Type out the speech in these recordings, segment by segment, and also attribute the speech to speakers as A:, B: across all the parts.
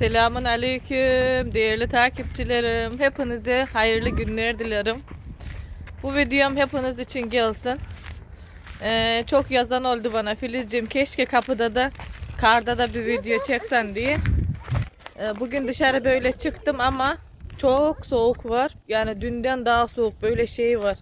A: Selamun aleyküm değerli takipçilerim. Hepinize hayırlı günler dilerim. Bu videom hepiniz için gelsin. Ee, çok yazan oldu bana Filizciğim keşke kapıda da karda da bir video çeksen diye. Ee, bugün dışarı böyle çıktım ama çok soğuk var. Yani dünden daha soğuk böyle şey var.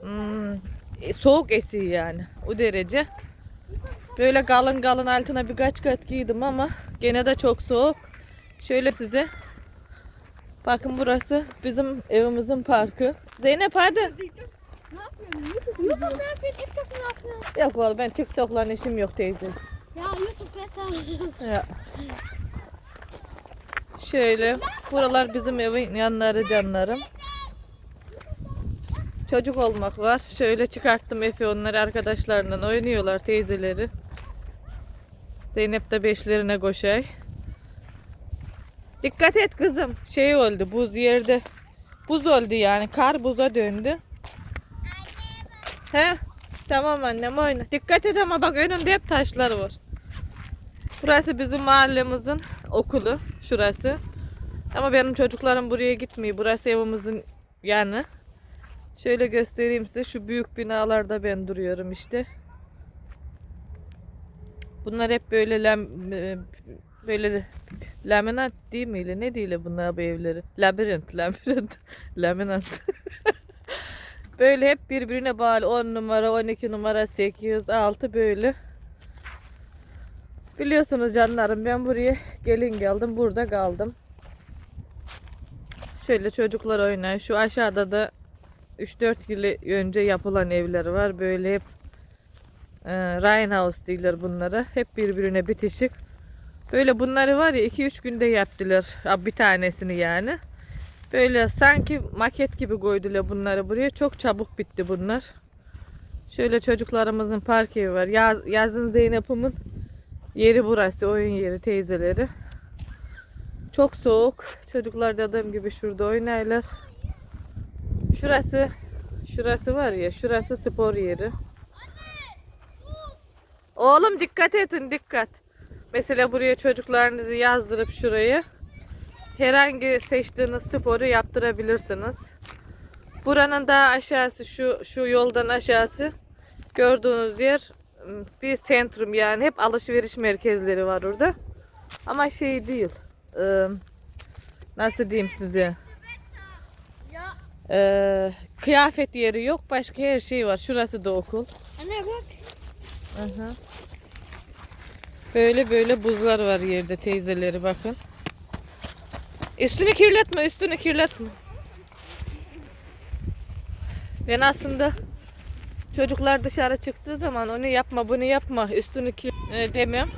A: Hmm, e, soğuk esiyor yani o derece. Böyle kalın kalın altına birkaç kat giydim ama gene de çok soğuk. Şöyle size. Bakın burası bizim evimizin parkı. Zeynep hadi.
B: Ne yapıyorsun? YouTube, YouTube ne yapıyorsun? TikTok ne yapıyorsun?
A: Yok oğlum ben TikTok'la işim yok teyze.
B: Ya YouTube mesela.
A: Ya. Şöyle. Buralar bizim evin yanları canlarım. Çocuk olmak var. Şöyle çıkarttım Efe onları arkadaşlarından oynuyorlar teyzeleri. Zeynep de beşlerine koşay. Dikkat et kızım. Şey oldu buz yerde. Buz oldu yani. Kar buza döndü. He? Tamam annem oyna. Dikkat et ama bak önünde hep taşlar var. Burası bizim mahallemizin okulu. Şurası. Ama benim çocuklarım buraya gitmiyor. Burası evimizin yanı. Şöyle göstereyim size. Şu büyük binalarda ben duruyorum işte. Bunlar hep böyle lam, e, böyle laminat değil mi? Ne değil bunlar bu evleri? Labirent, labirent, laminat. böyle hep birbirine bağlı 10 numara, 12 numara, 8, 6 böyle. Biliyorsunuz canlarım ben buraya gelin geldim. Burada kaldım. Şöyle çocuklar oynar. Şu aşağıda da 3-4 yıl önce yapılan evler var. Böyle hep e, Ryan House diyorlar bunlara. Hep birbirine bitişik. Böyle bunları var ya 2-3 günde yaptılar. Bir tanesini yani. Böyle sanki maket gibi koydular bunları buraya. Çok çabuk bitti bunlar. Şöyle çocuklarımızın park evi var. Yaz, yazın Zeynep'imin yeri burası. Oyun yeri teyzeleri. Çok soğuk. Çocuklar dediğim gibi şurada oynarlar. Şurası şurası var ya şurası spor yeri. Oğlum dikkat edin dikkat. Mesela buraya çocuklarınızı yazdırıp şurayı herhangi seçtiğiniz sporu yaptırabilirsiniz. Buranın daha aşağısı şu şu yoldan aşağısı gördüğünüz yer bir sentrum yani hep alışveriş merkezleri var orada. Ama şey değil. Nasıl diyeyim size? Ee, kıyafet yeri yok. Başka her şey var. Şurası da okul.
B: Anne bak.
A: Böyle böyle buzlar var yerde teyzeleri bakın. Üstünü kirletme, üstünü kirletme. Ben aslında çocuklar dışarı çıktığı zaman onu yapma, bunu yapma, üstünü kir e, demem.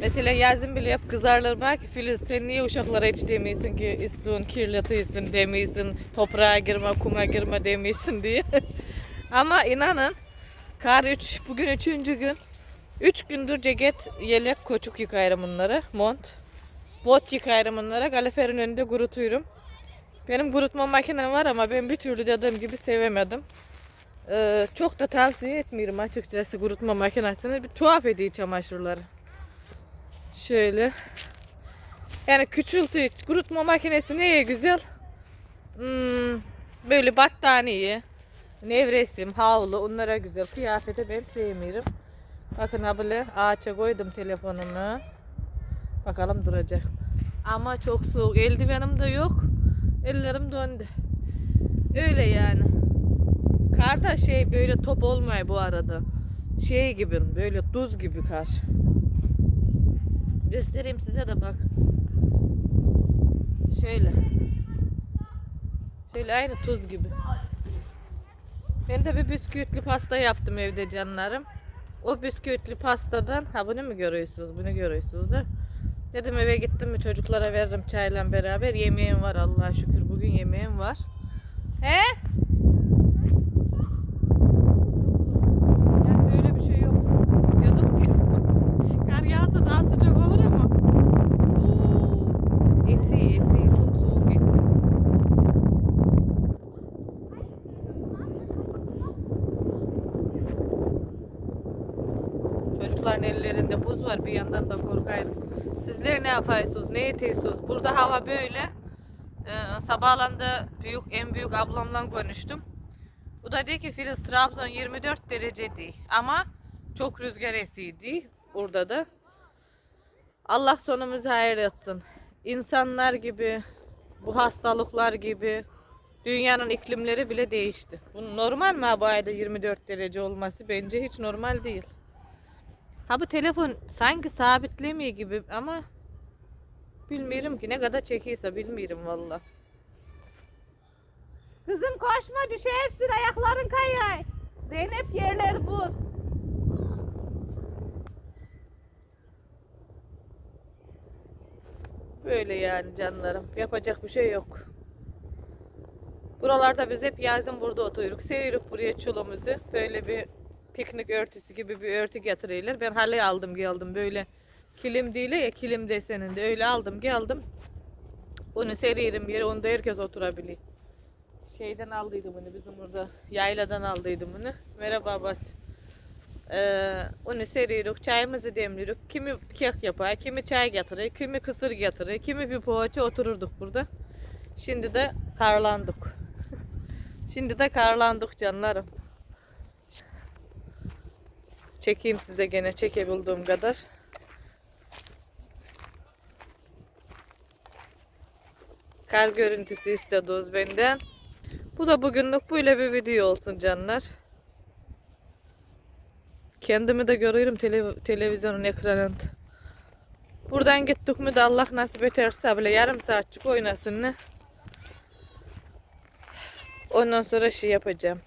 A: Mesela yazın bile hep kızarlar bak ki Filiz sen niye uşaklara hiç demiyorsun ki üstün kirletiyorsun demiyorsun, toprağa girme, kuma girme demiyorsun diye. Ama inanın Kar 3, bugün üçüncü gün. 3 gündür ceket, yelek, koçuk yıkayırım bunları. Mont. Bot yıkayırım bunlara. Galiferin önünde kurutuyorum. Benim kurutma makinem var ama ben bir türlü dediğim gibi sevemedim. Ee, çok da tavsiye etmiyorum açıkçası kurutma makinesini. Bir tuhaf ediyor çamaşırları. Şöyle. Yani küçültü, kurutma makinesi neye güzel? Hmm, böyle battaniye, nevresim, havlu onlara güzel. Kıyafete ben sevmiyorum. Bakın abla ağaça koydum telefonumu. Bakalım duracak. mı? Ama çok soğuk. Eldivenim de yok. Ellerim döndü. Öyle yani. Karda şey böyle top olmuyor bu arada. Şey gibi böyle tuz gibi kar. Göstereyim size de bak. Şöyle. Şöyle aynı tuz gibi. Ben de bir bisküvitli pasta yaptım evde canlarım. O bisküvitli pastadan, ha bunu mu görüyorsunuz? Bunu görüyorsunuz da. Dedim eve gittim mi çocuklara veririm çayla beraber. Yemeğim var Allah'a şükür. Bugün yemeğim var. He? Yani böyle bir şey yok. Diyordum ki kar yağsa daha sıcak olur ama. Oo, esi esi çok soğuk esi. Buz var. bir yandan da korkayım. Sizler ne yapıyorsunuz? Ne yetiyorsunuz? Burada hava böyle. Ee, sabahlandı büyük en büyük ablamla konuştum. O da dedi ki Filiz Trabzon 24 derece değil ama çok rüzgar esiydi burada da. Allah sonumuzu hayır etsin. İnsanlar gibi, bu hastalıklar gibi dünyanın iklimleri bile değişti. Bu normal mi bu ayda 24 derece olması? Bence hiç normal değil. Ha bu telefon sanki sabitlemiyor gibi ama bilmiyorum ki ne kadar çekiyorsa bilmiyorum valla. Kızım koşma düşersin ayakların kayar. Zeynep yerler buz. Böyle yani canlarım. Yapacak bir şey yok. Buralarda biz hep yazın burada oturuyoruz. Seriyoruz buraya çulumuzu. Böyle bir piknik örtüsü gibi bir örtü getiriyorlar. Ben halı aldım geldim böyle. Kilim değil ya kilim deseninde öyle aldım geldim. Onu seriyorum yere onda herkes oturabiliyor. Şeyden aldıydım bunu bizim burada yayladan aldıydım bunu. Merhaba Bas. Ee, onu seriyoruz, çayımızı demliyoruz. Kimi kek yapar, kimi çay getirir, kimi kısır getirir, kimi bir poğaça otururduk burada. Şimdi de karlandık. Şimdi de karlandık canlarım. Çekeyim size gene çekebildiğim kadar. Kar görüntüsü istediniz benden. Bu da bugünlük böyle bir video olsun canlar. Kendimi de görüyorum tele- televizyonun ekranında. Buradan gittik mi de Allah nasip ederse bile yarım saatçik oynasın ne. Ondan sonra şey yapacağım.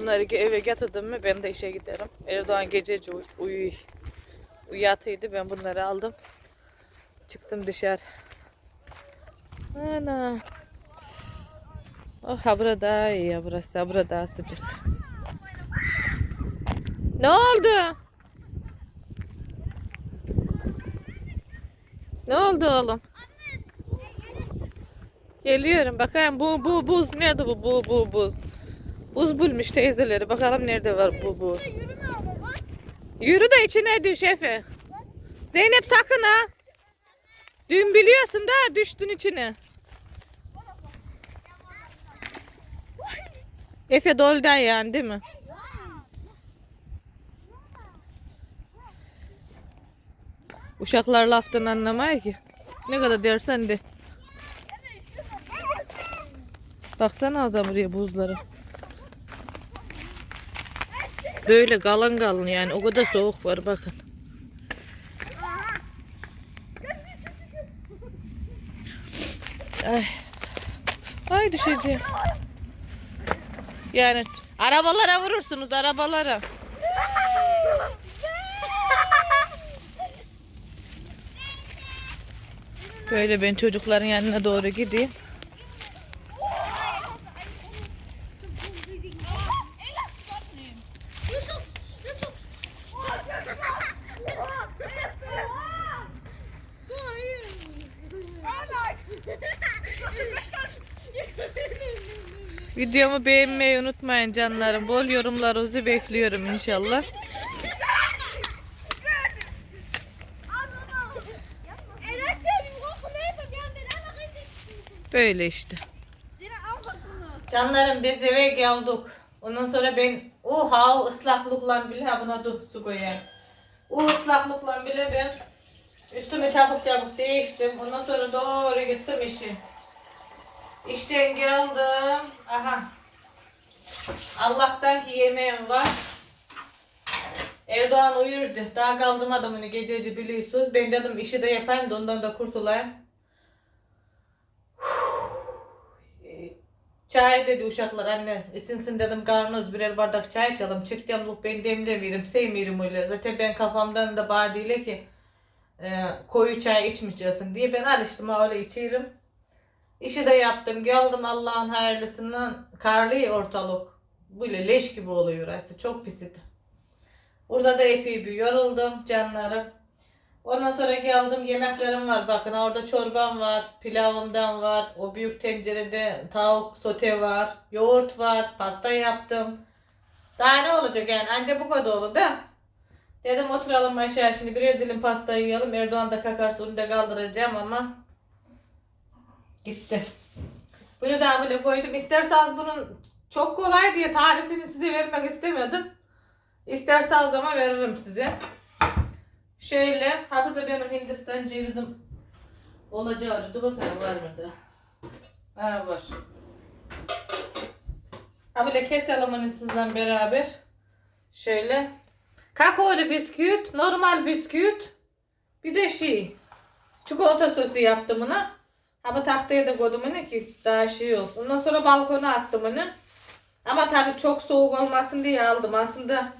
A: Bunları eve getirdim mi ben de işe giderim. Erdoğan gececi uy uyu uyatıydı ben bunları aldım. Çıktım dışarı. Ana. Oh ha bura daha iyi burası. Ha bura daha sıcak. Ne oldu? Ne oldu oğlum? Geliyorum. Bakayım bu bu buz nerede bu bu bu buz? Buz bulmuş teyzeleri. Bakalım nerede var bu bu. Yürü de içine düş Efe. Zeynep sakın ha. Dün biliyorsun da düştün içine. Efe doldan yani değil mi? Uşaklar laftan anlamıyor ki. Ne kadar dersen de. Baksana o zaman buraya buzları. Böyle kalın kalın yani o kadar soğuk var bakın. Ay. Ay düşeceğim. Yani arabalara vurursunuz arabalara. Böyle ben çocukların yanına doğru gideyim. Videomu beğenmeyi unutmayın canlarım. Bol yorumlarınızı bekliyorum inşallah. Böyle işte. Canlarım biz eve geldik. Ondan sonra ben uha ıslaklıkla bile buna dur su koyayım. O ıslaklıkla bile ben üstümü çabuk çabuk değiştim. Ondan sonra doğru gittim işe. İşten geldim. Aha. Allah'tan ki yemeğim var. Erdoğan uyurdu. Daha kaldım adamını gececi biliyorsunuz. Ben dedim işi de yapayım da ondan da kurtulayım. Çay dedi uşaklar anne ısınsın dedim karnınız birer bardak çay içelim. Çift yamluk ben demlemiyorum sevmiyorum öyle. Zaten ben kafamdan da badiyle ki e, koyu çay içmeyeceksin diye ben alıştım öyle içiyorum. İşi de yaptım geldim Allah'ın hayırlısından karlı ortalık. Böyle leş gibi oluyor aslında çok pisidi. Burada da epey bir yoruldum canlarım. Ondan sonra geldim yemeklerim var bakın orada çorbam var, pilavımdan var, o büyük tencerede tavuk sote var, yoğurt var, pasta yaptım. Daha ne olacak yani anca bu kadar olur da. Dedim oturalım aşağı şimdi birer dilim pasta yiyelim. Erdoğan da kakarsa onu da kaldıracağım ama gitti. Bunu da böyle koydum. İsterseniz bunun çok kolay diye tarifini size vermek istemedim. İsterse o zaman veririm size. Şöyle, ha burada benim Hindistan cevizim olacağı Dur bakalım var mı da? Ha var. Ha böyle keselim onu sizle beraber. Şöyle. Kakaolu bisküvit, normal bisküvit. Bir de şey. Çikolata sosu yaptım ona. Bu tahtaya da koydum onu ki daha şey olsun. Ondan sonra balkona attım onu. Ama tabii çok soğuk olmasın diye aldım. Aslında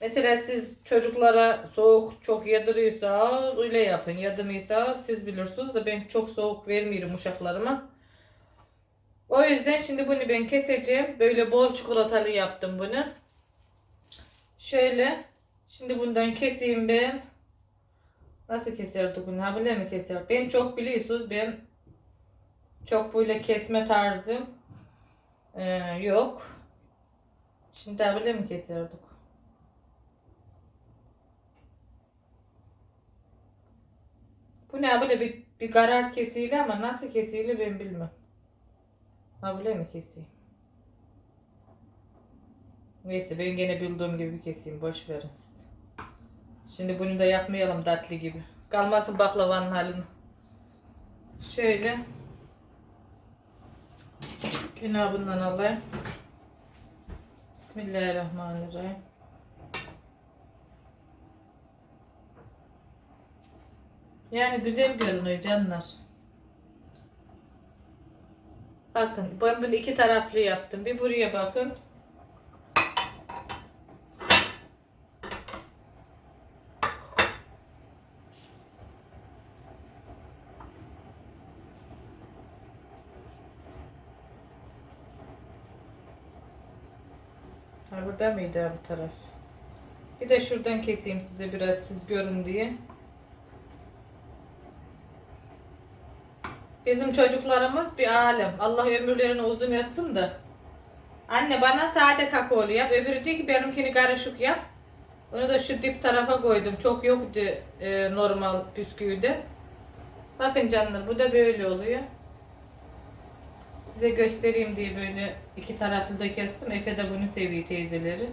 A: mesela siz çocuklara soğuk çok yediriyorsa öyle yapın. Yediriyorsa siz bilirsiniz de ben çok soğuk vermiyorum uşaklarıma. O yüzden şimdi bunu ben keseceğim. Böyle bol çikolatalı yaptım bunu. Şöyle. Şimdi bundan keseyim ben. Nasıl keserdik bunu? Ha böyle mi keser? Ben çok biliyorsunuz. Ben çok böyle kesme tarzım ee, yok. Şimdi ha böyle mi keserdik? Bu ne böyle bir, bir karar kesiyle ama nasıl kesiyle ben bilmem. Ha mi keseyim? Neyse ben gene bildiğim gibi keseyim. Boş verin siz. Şimdi bunu da yapmayalım tatlı gibi. Kalmasın baklavanın halini. Şöyle. Günahından alayım. Bismillahirrahmanirrahim. Yani güzel görünüyor canlar. Bakın ben bunu iki taraflı yaptım. Bir buraya bakın. Burada mıydı ha bu taraf? Bir de şuradan keseyim size biraz siz görün diye. Bizim çocuklarımız bir alem. Allah ömürlerini uzun etsin de. Anne bana sade kakaolu yap. Öbürü diyor ki benimkini karışık yap. Onu da şu dip tarafa koydum. Çok yoktu e, normal bisküvide. Bakın canlar bu da böyle oluyor. Size göstereyim diye böyle iki taraflı da kestim. Efe de bunu seviyor teyzeleri.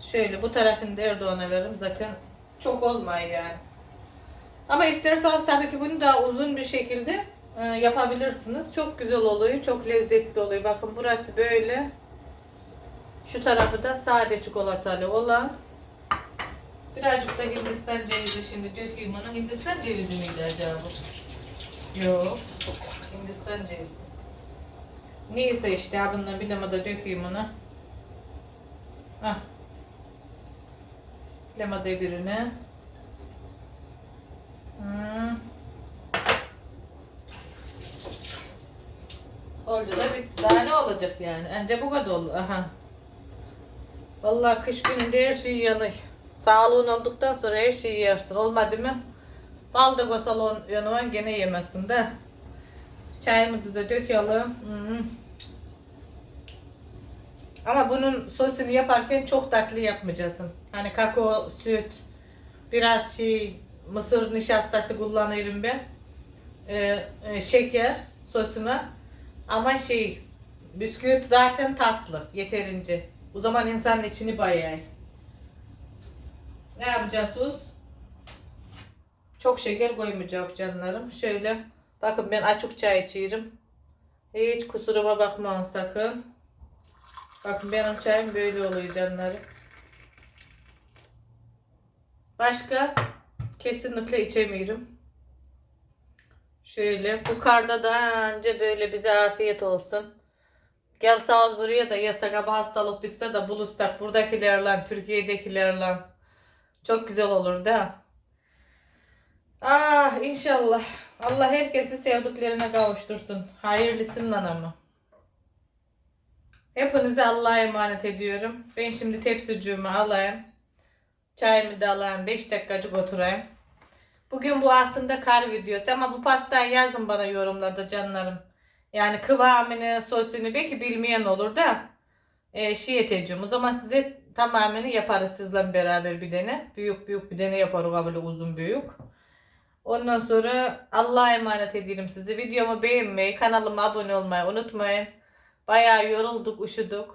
A: Şöyle bu tarafını da Erdoğan'a veririm. Zaten çok olmuyor yani. Ama isterseniz tabii ki bunu daha uzun bir şekilde e, yapabilirsiniz. Çok güzel oluyor. Çok lezzetli oluyor. Bakın burası böyle. Şu tarafı da sade çikolatalı olan. Birazcık da Hindistan cevizi şimdi dökeyim ona. Hindistan cevizi miydi acaba? Yok. Hindistan cevizi. Neyse işte bununla bilemada dökeyim ona. Hah. Bilemada birine. Hmm. Oldu da bitti. Daha ne olacak yani? Anca bu kadar oldu. Aha. Vallahi kış gününde her şey yanıyor. Sağlığın olduktan sonra her şeyi yersin. Olmadı mı? Bal da yanıma gene yemezsin de. Çayımızı da dökelim. Hmm. Ama bunun sosunu yaparken çok tatlı yapmayacaksın. Hani kakao, süt, biraz şey mısır nişastası kullanıyorum ben. Ee, e, şeker sosuna. Ama şey bisküvit zaten tatlı yeterince. O zaman insanın içini bayar. Ne yapacağız? Çok şeker koymayacak canlarım. Şöyle bakın ben açık çay içiyorum. Hiç kusuruma bakmayın sakın. Bakın benim çayım böyle oluyor canlarım. Başka kesinlikle içemiyorum. Şöyle bu karda da anca böyle bize afiyet olsun. Gel sağ buraya da yasak ama hastalık bizde de buluşsak buradakilerle Türkiye'dekilerle çok güzel olur da. Ah inşallah. Allah herkesi sevdiklerine kavuştursun. Hayırlısından ama. Hepinize Allah'a emanet ediyorum. Ben şimdi tepsicimi alayım. Çayımı da alayım. 5 dakikacık oturayım. Bugün bu aslında kar videosu ama bu pastayı yazın bana yorumlarda canlarım. Yani kıvamını, sosunu belki bilmeyen olur da e, şey edeceğim. O zaman size tamamını yaparız sizle beraber bir dene. Büyük büyük bir dene yaparız böyle uzun büyük. Ondan sonra Allah'a emanet ediyorum sizi. Videomu beğenmeyi, kanalıma abone olmayı unutmayın. Bayağı yorulduk, üşüdük.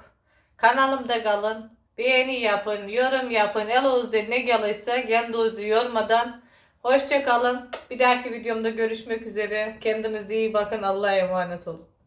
A: Kanalımda kalın. Beğeni yapın, yorum yapın. Elinizde ne gelirse kendinizi yormadan. Hoşça kalın. Bir dahaki videomda görüşmek üzere. Kendinize iyi bakın. Allah'a emanet olun.